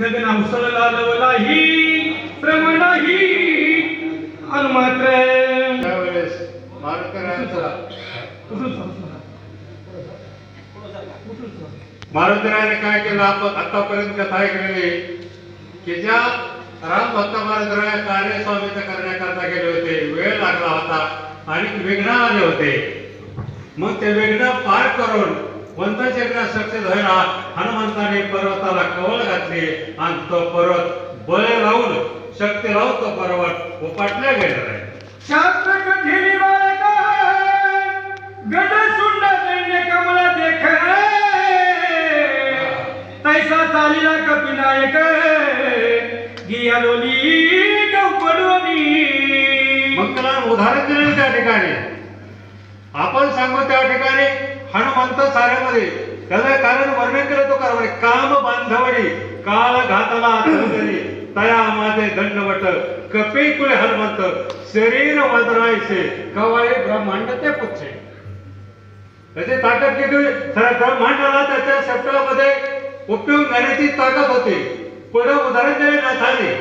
गगना उसळला लवलाही श्रम नाही आणि मात्र. त्यावेळेस चाल. मारुतीरायाने काय केलं? आपण आतापर्यंत कथा ऐकलेली की ज्या राम भक्त मारुतीराया कार्य स्वामीचं करण्याकरता गेले होते वेळ लागला होता आणि विघ्न आले होते. मग ते विघ्न पार करून वंतचक्र सक्सेस व्हायला हनुमंताने पर्वताला कवळ घातली आणि तो पर्वत बळ लावून शक्ती लावून तो पर्वत उपाटल्या गेलेला आहे. शास्त्र कठीण गद सुंड कमला देख तैसा चालिला कपिनायक गियालोली गौपडोनी मग त्याला उदाहरण दिले त्या ठिकाणी. आपण सांगू त्या ठिकाणी साऱ्यामध्ये त्याचं कारण वर्णन केलं तो कारण काम बांधवडी काल घातला तया माझे दंडवट कपी कुळे हनुमंत. शरीर वदरायचे. कवाळे ब्रह्मांड ते पुच्छे त्याची ताकद किती ब्रह्मांडाला त्याच्या सप्ताहामध्ये उपयोग घेण्याची ताकद होती. पुढे उदाहरण दिले ना झाले.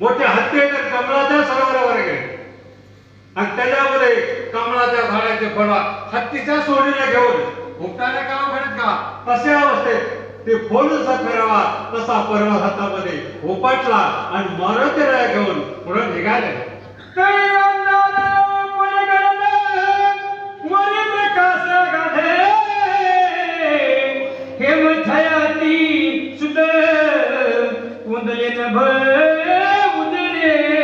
मोठे हत्ती तर कमलाच्या सरोवरावर गेले. आणि त्याच्यामध्ये कमळाच्या झाडाचे फळ हत्तीच्या सोडीला घेऊन भुंकणाऱ्या गावाकडे का? तसे अवस्थेत ते फोन जसा फिरावा तसा परवा हातामध्ये ओपाटला आणि मारत राया घेऊन पुढे निघाले. भर उदरे